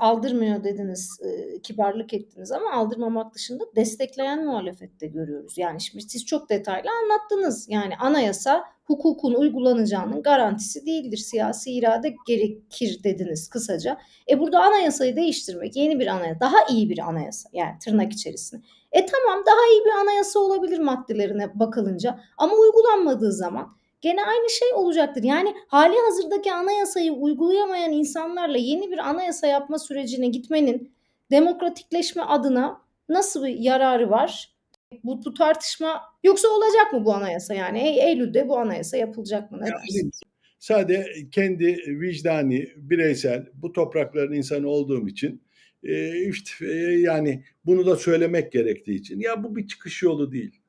aldırmıyor dediniz, eee, kibarlık ettiniz ama aldırmamak dışında destekleyen muhalefet de görüyoruz. Yani şimdi siz çok detaylı anlattınız. Yani anayasa hukukun uygulanacağının garantisi değildir. Siyasi irade gerekir dediniz kısaca. E burada anayasayı değiştirmek, yeni bir anayasa, daha iyi bir anayasa yani tırnak içerisinde. E tamam daha iyi bir anayasa olabilir maddelerine bakılınca ama uygulanmadığı zaman gene aynı şey olacaktır. Yani hali hazırdaki anayasayı uygulayamayan insanlarla yeni bir anayasa yapma sürecine gitmenin demokratikleşme adına nasıl bir yararı var? Bu, bu tartışma yoksa olacak mı bu anayasa yani? E- Eylül'de bu anayasa yapılacak mı? Ne Yani? Sade kendi vicdani, bireysel, bu toprakların insanı olduğum için e, işte e, yani bunu da söylemek gerektiği için ya bu bir çıkış yolu değil.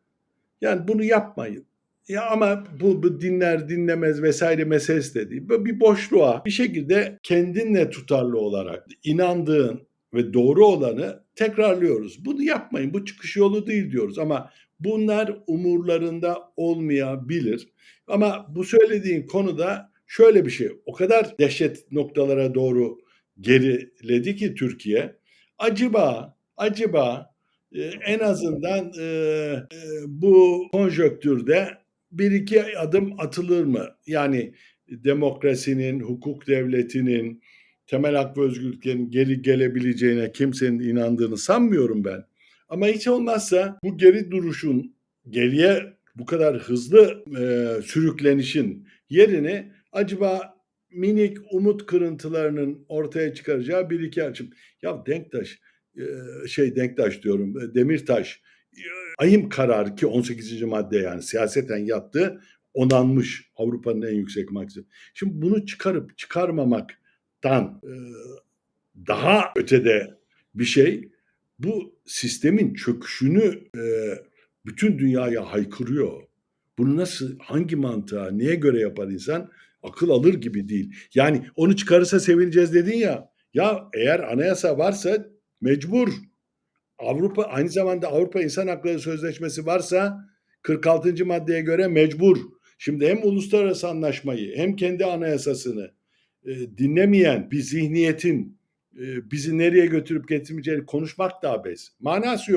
Yani bunu yapmayın. Ya ama bu, bu dinler dinlemez vesaire meselesi de değil. Böyle bir boşluğa bir şekilde kendinle tutarlı olarak inandığın ve doğru olanı tekrarlıyoruz. Bunu yapmayın. Bu çıkış yolu değil diyoruz ama bunlar umurlarında olmayabilir. Ama bu söylediğin konuda şöyle bir şey. O kadar dehşet noktalara doğru geriledi ki Türkiye. Acaba acaba e, en azından e, e, bu konjöktürde bir iki adım atılır mı? Yani demokrasinin, hukuk devletinin, temel hak ve özgürlüklerin geri gelebileceğine kimsenin inandığını sanmıyorum ben. Ama hiç olmazsa bu geri duruşun, geriye bu kadar hızlı e, sürüklenişin yerini acaba minik umut kırıntılarının ortaya çıkaracağı bir iki açım. Ya Denktaş, e, şey Denktaş diyorum, e, Demirtaş, ayım kararı ki 18. madde yani siyaseten yattı, onanmış Avrupa'nın en yüksek mahkemesi. Şimdi bunu çıkarıp çıkarmamaktan e, daha ötede bir şey bu sistemin çöküşünü e, bütün dünyaya haykırıyor. Bunu nasıl, hangi mantığa, neye göre yapar insan? Akıl alır gibi değil. Yani onu çıkarırsa sevineceğiz dedin ya. Ya eğer anayasa varsa mecbur. Avrupa aynı zamanda Avrupa İnsan Hakları Sözleşmesi varsa 46. maddeye göre mecbur. Şimdi hem uluslararası anlaşmayı hem kendi anayasasını e, dinlemeyen bir zihniyetin e, bizi nereye götürüp getirmeyeceğini konuşmak da abes. Manası yok.